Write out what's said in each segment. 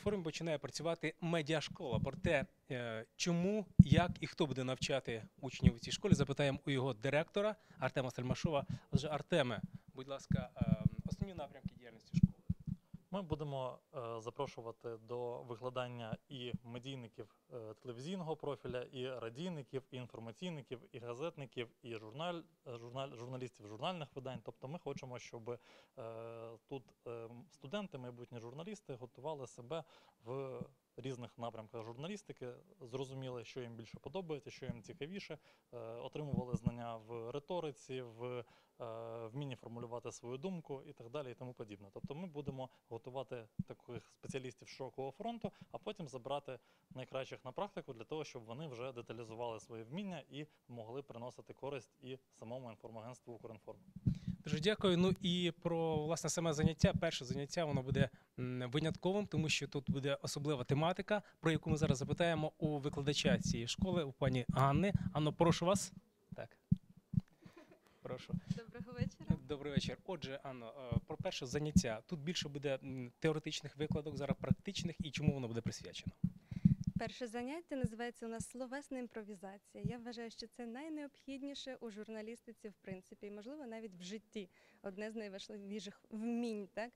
форумі починає працювати медіашкола. Про те, е, чому, як і хто буде навчати учнів у цій школі, запитаємо у його директора Артема Сальмашова. Отже, Артеме, будь ласка, е, основні напрямки. Ми будемо е, запрошувати до викладання і медійників е, телевізійного профіля, і радійників, і інформаційників, і газетників, і журналь, е, журналь, журналістів журнальних видань. Тобто ми хочемо, щоб тут студенти, майбутні журналісти, готували себе в різних напрямках журналістики, зрозуміли, що їм більше подобається, що їм цікавіше, е, отримували знання в риториці, в е, вмінні формулювати свою думку і так далі, і тому подібне. Тобто ми будемо готувати таких спеціалістів широкого фронту, а потім забрати найкращих на практику для того, щоб вони вже деталізували свої вміння і могли приносити користь і самому інформагентству Укрінформ. Дуже дякую. Ну і про власне саме заняття. Перше заняття воно буде винятковим, тому що тут буде особлива тематика, про яку ми зараз запитаємо у викладача цієї школи, у пані Ганни. Анно, прошу вас. Так. Прошу. Доброго вечора. Добрий вечір. Отже, Анно, е, про перше заняття. Тут більше буде теоретичних викладок, зараз практичних, і чому воно буде присвячено? Перше заняття називається у нас словесна імпровізація. Я вважаю, що це найнеобхідніше у журналістиці, в принципі, і можливо навіть в житті одне з найважливіших вмінь. Так?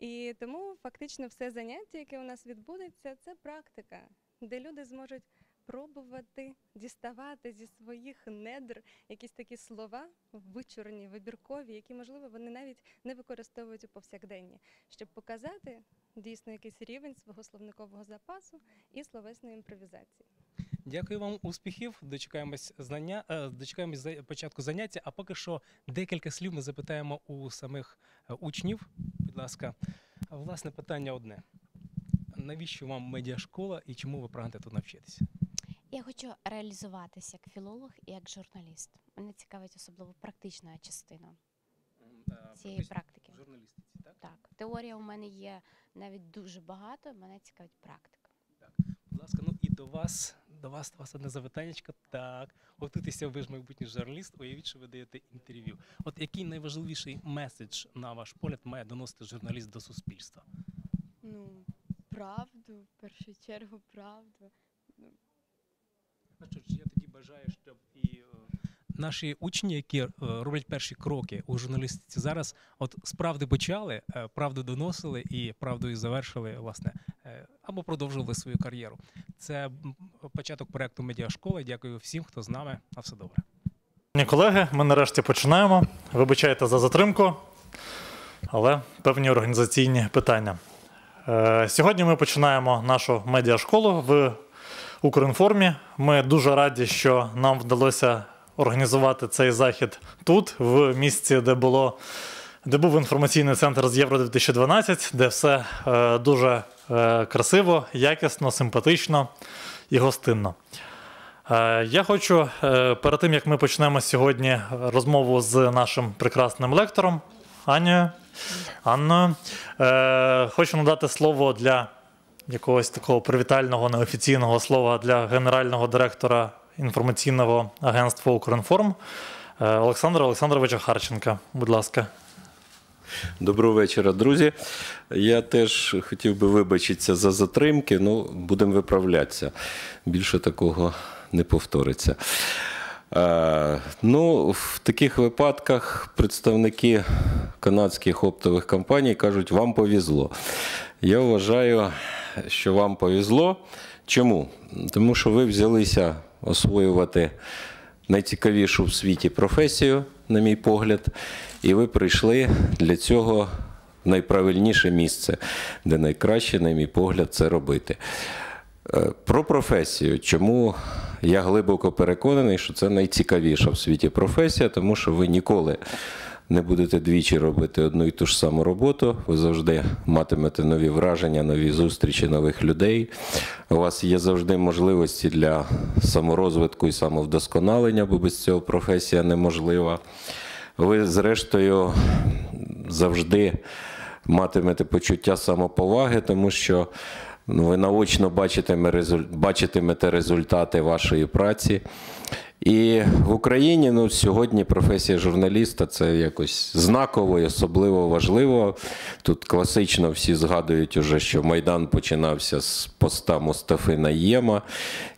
І тому фактично все заняття, яке у нас відбудеться, це практика, де люди зможуть пробувати діставати зі своїх недр якісь такі слова вичурні, вибіркові, які, можливо, вони навіть не використовують у повсякденні, щоб показати дійсно якийсь рівень свого словникового запасу і словесної імпровізації. Дякую вам, успіхів. Дочекаємось знання, е, дочекаємось початку заняття. А поки що декілька слів ми запитаємо у самих е, учнів. Будь ласка, власне питання одне: навіщо вам медіашкола і чому ви прагнете тут навчитися? Я хочу реалізуватися як філолог і як журналіст. Мене цікавить особливо практична частина цієї практики. журналістиці, так? Так, теорія у мене є навіть дуже багато. Мене цікавить практика. Так. Будь ласка, ну і до вас, до вас, до вас одне запитаннячко. Так, готуйтеся, ви ж майбутній журналіст, уявіть, що ви даєте інтерв'ю. От який найважливіший меседж, на ваш погляд, має доносити журналіст до суспільства? Ну, правду, в першу чергу, правду. Ну що ж, я тоді бажаю, щоб і е, наші учні, які е, роблять перші кроки у журналістиці, зараз от справди почали, е, правду доносили і правдою завершили, власне, або продовжували свою кар'єру. Це початок проекту Медіашкола. Дякую всім, хто з нами. На все добре. Шановні колеги, ми нарешті починаємо. Вибачайте за затримку, але певні організаційні питання. Е, Сьогодні ми починаємо нашу медіашколу в Укрінформі. Ми дуже раді, що нам вдалося організувати цей захід тут, в місці, де було. Де був інформаційний центр з Євро 2012, де все е, дуже е, красиво, якісно, симпатично і гостинно. Е, Я хочу е, перед тим, як ми почнемо сьогодні розмову з нашим прекрасним лектором Анією, Анною, е, хочу надати слово для якогось такого привітального неофіційного слова для генерального директора інформаційного агентства Укрінформ е, Олександра Олександровича Харченка. Будь ласка. Доброго вечора, друзі. Я теж хотів би вибачитися за затримки, ну будемо виправлятися. Більше такого не повториться. Е, ну, в таких випадках представники канадських оптових компаній кажуть, вам повезло. Я вважаю, що вам повезло. Чому? Тому що ви взялися освоювати найцікавішу в світі професію, на мій погляд, і ви прийшли для цього найправильніше місце, де найкраще, на мій погляд, це робити. Е, Про професію. Чому я глибоко переконаний, що це найцікавіша в світі професія, тому що ви ніколи не будете двічі робити одну і ту ж саму роботу. Ви завжди матимете нові враження, нові зустрічі нових людей. У вас є завжди можливості для саморозвитку і самовдосконалення, бо без цього професія неможлива. Ви, зрештою, завжди матимете почуття самоповаги, тому що ви наочно бачитимете результати вашої праці. І в Україні ну, сьогодні професія журналіста це якось знаково і особливо важливо. Тут класично всі згадують, уже, що Майдан починався з поста Мустафи Наєма,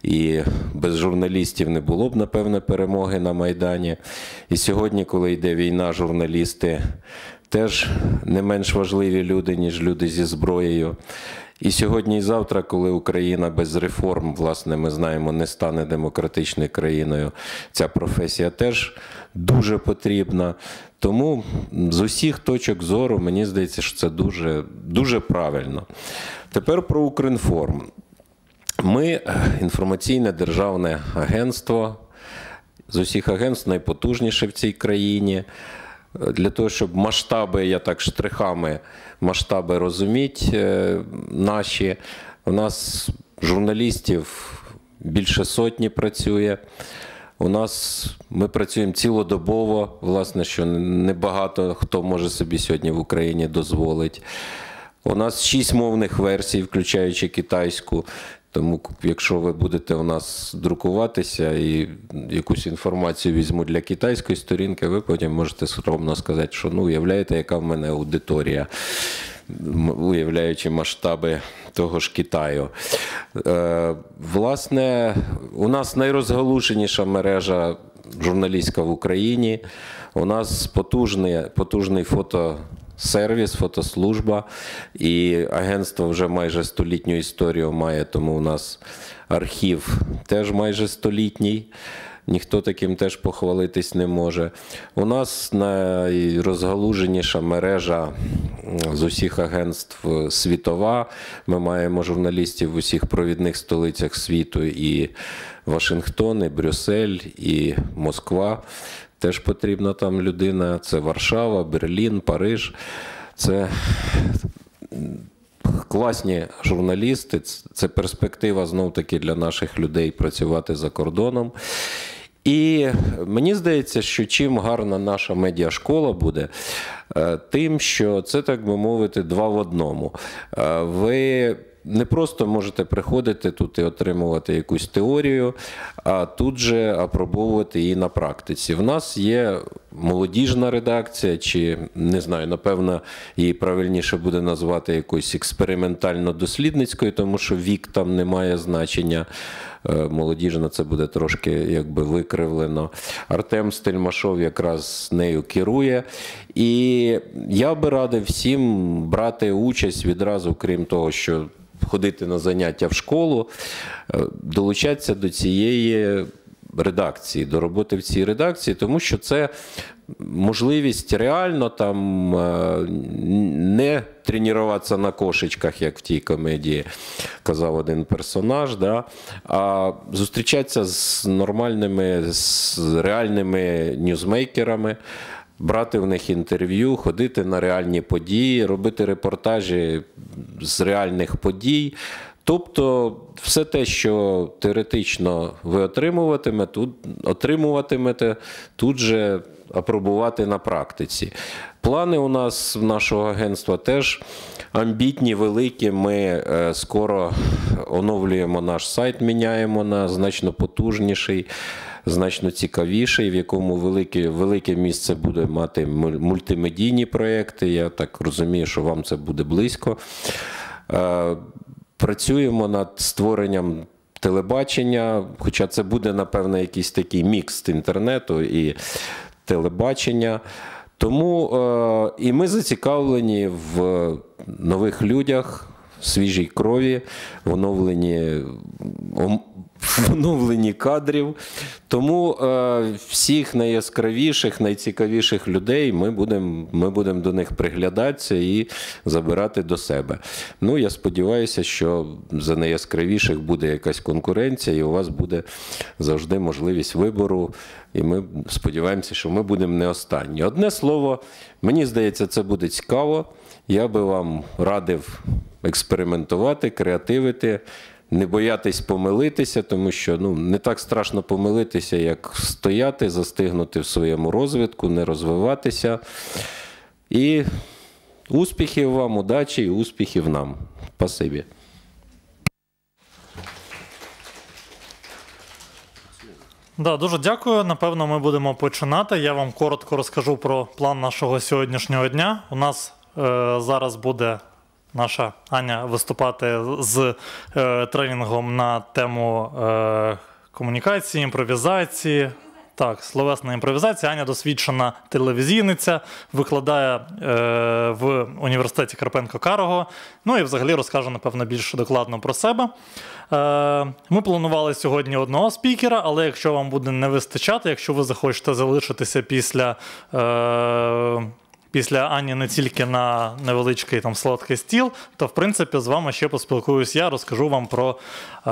і без журналістів не було б, напевне, перемоги на Майдані. І сьогодні, коли йде війна, журналісти теж не менш важливі люди, ніж люди зі зброєю. І сьогодні і завтра, коли Україна без реформ, власне, ми знаємо, не стане демократичною країною, ця професія теж дуже потрібна. Тому з усіх точок зору мені здається, що це дуже, дуже правильно. Тепер про Укрінформ. Ми інформаційне державне агентство. З усіх агентств найпотужніше в цій країні. Для того, щоб масштаби, я так штрихами, масштаби розуміть е, наші. У нас журналістів більше сотні працює. У нас ми працюємо цілодобово, власне, що небагато хто може собі сьогодні в Україні дозволить. У нас шість мовних версій, включаючи китайську. Тому, якщо ви будете у нас друкуватися і якусь інформацію візьму для китайської сторінки, ви потім можете скромно сказати, що ну уявляєте, яка в мене аудиторія, уявляючи масштаби того ж Китаю. Е, власне, у нас найрозгалушеніша мережа журналістська в Україні. У нас потужний, потужний фотосервіс, фотослужба, і агентство вже майже столітню історію має, тому у нас архів теж майже столітній. Ніхто таким теж похвалитись не може. У нас найрозгалуженіша мережа з усіх агентств світова. Ми маємо журналістів в усіх провідних столицях світу і Вашингтон, і Брюссель, і Москва. Теж потрібна там людина. Це Варшава, Берлін, Париж. Це класні журналісти. Це перспектива знов таки для наших людей працювати за кордоном. І мені здається, що чим гарна наша медіашкола буде, е, тим, що це, так би мовити, два в одному. Е, Ви не просто можете приходити тут і отримувати якусь теорію, а тут же апробовувати її на практиці. В нас є молодіжна редакція, чи не знаю, напевно, її правильніше буде назвати якоюсь експериментально-дослідницькою, тому що вік там не має значення. Е, Молодіжна це буде трошки якби викривлено. Артем Стельмашов якраз нею керує. І я би радив всім брати участь відразу, крім того, що ходити на заняття в школу, е, долучатися до цієї редакції, до роботи в цій редакції, тому що це можливість реально там е, не тренуватися на кошечках, як в тій комедії казав один персонаж, да, а зустрічатися з нормальними, з реальними ньюзмейкерами. Брати в них інтерв'ю, ходити на реальні події, робити репортажі з реальних подій. Тобто, все те, що теоретично ви отримуватиме, тут, отримуватимете, тут же апробувати на практиці. Плани у нас в нашого агентства теж амбітні, великі. Ми е, скоро оновлюємо наш сайт, міняємо на значно потужніший. Значно цікавіший, в якому велике, велике місце буде мати мультимедійні проекти. Я так розумію, що вам це буде близько. Е, Працюємо над створенням телебачення, хоча це буде, напевно, якийсь такий мікс інтернету і телебачення. Тому е, і ми зацікавлені в нових людях, свіжій крові, в оновленні, ом- в оновленні кадрів. Тому е, всіх найяскравіших, найцікавіших людей ми будемо ми будем до них приглядатися і забирати до себе. Ну, я сподіваюся, що за найяскравіших буде якась конкуренція, і у вас буде завжди можливість вибору. І ми сподіваємося, що ми будемо не останні. Одне слово, мені здається, це буде цікаво. Я би вам радив експериментувати, креативити, не боятись помилитися, тому що ну, не так страшно помилитися, як стояти, застигнути в своєму розвитку, не розвиватися. І успіхів вам, удачі і успіхів нам. Спасибі. Да, дуже дякую. Напевно, ми будемо починати. Я вам коротко розкажу про план нашого сьогоднішнього дня. У нас е, зараз буде наша Аня виступати з е, тренінгом на тему е, комунікації, імпровізації. Так, словесна імпровізація. Аня досвідчена телевізійниця, викладає е, в університеті Карпенко Карого. Ну і взагалі розкаже, напевно, більш докладно про себе. Е, ми планували сьогодні одного спікера, але якщо вам буде не вистачати, якщо ви захочете залишитися після. Е, Після Ані не тільки на невеличкий там сладкий стіл, то в принципі з вами ще поспілкуюсь я, розкажу вам про е,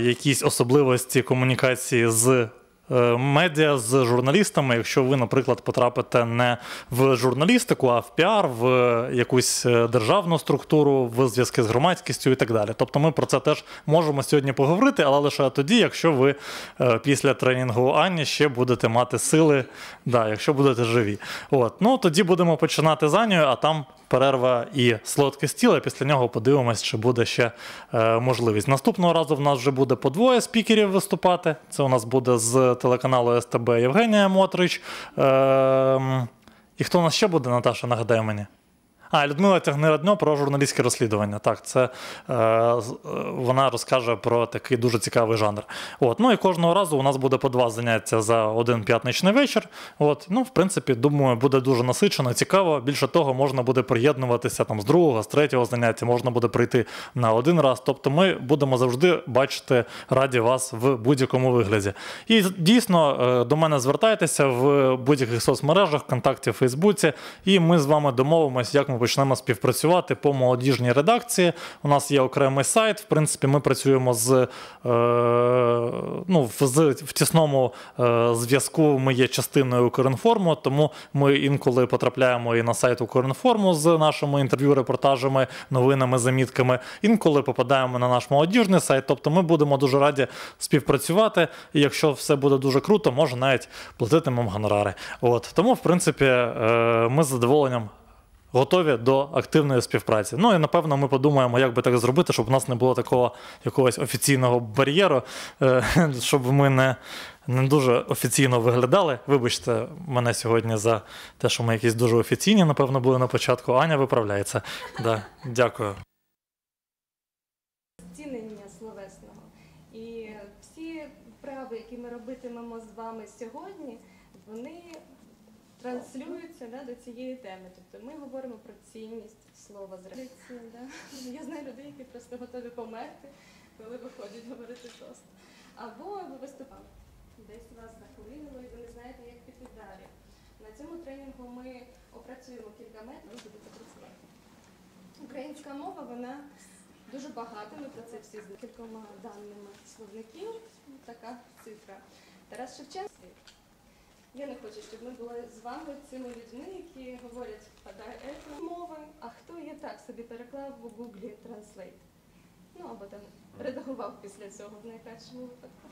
якісь особливості комунікації з медіа, з журналістами. Якщо ви, наприклад, потрапите не в журналістику, а в піар, в якусь е, державну структуру, в зв'язки з громадськістю і так далі. Тобто ми про це теж можемо сьогодні поговорити, але лише тоді, якщо ви е, після тренінгу Ані ще будете мати сили, да, якщо будете живі. От. Ну тоді будемо починати з Анією, а там перерва і солодкий стіл, після нього подивимось, чи буде ще е, можливість. Наступного разу в нас вже буде по двоє спікерів виступати. Це у нас буде з телеканалу СТБ Євгенія Мотрич. Е, і хто у нас ще буде, Наташа, нагадай мені? А, Людмила Тягниродньо про журналістське розслідування. Так, це е, е, вона розкаже про такий дуже цікавий жанр. От, ну і кожного разу у нас буде по два заняття за один п'ятничний вечір. От, ну, в принципі, думаю, буде дуже насичено, цікаво. Більше того, можна буде приєднуватися там з другого, з третього заняття, можна буде прийти на один раз. Тобто, ми будемо завжди бачити раді вас в будь-якому вигляді. І дійсно е, до мене звертайтеся в будь-яких соцмережах, ВКонтакті, Фейсбуці, і ми з вами домовимося, як ми почнемо співпрацювати по молодіжній редакції. У нас є окремий сайт. В принципі, ми працюємо з е, ну, з, в тісному е, зв'язку. Ми є частиною Укрінформу, тому ми інколи потрапляємо і на сайт Укрінформу з нашими інтерв'ю, репортажами, новинами, замітками. Інколи попадаємо на наш молодіжний сайт. Тобто ми будемо дуже раді співпрацювати. І якщо все буде дуже круто, може навіть платитимемо гонорари. От тому, в принципі, е, ми з задоволенням. Готові до активної співпраці. Ну і напевно ми подумаємо, як би так зробити, щоб у нас не було такого якогось офіційного бар'єру, е, щоб ми не, не дуже офіційно виглядали. Вибачте мене сьогодні за те, що ми якісь дуже офіційні, напевно, були на початку. Аня виправляється. Да, дякую. Зцінення словесного. І всі вправи, які ми робитимемо з вами сьогодні, вони транслюються да, до цієї теми. Тобто ми говоримо про цінність слова зречення. Да? Я знаю людей, які просто готові померти, коли виходять говорити тост. Або ви виступали. Десь вас захлинуло, і ви не знаєте, як піти далі. На цьому тренінгу ми опрацюємо кілька методів, будете працювати. Українська мова, вона дуже багато, ми про це всі з кількома даними словників. Така цифра. Тарас Шевченко. Я не хочу, щоб ми були з вами цими людьми, які говорять «Подай ето» мови, а хто є так собі переклав у Google Translate. Ну або там редагував після цього в найкращому випадку.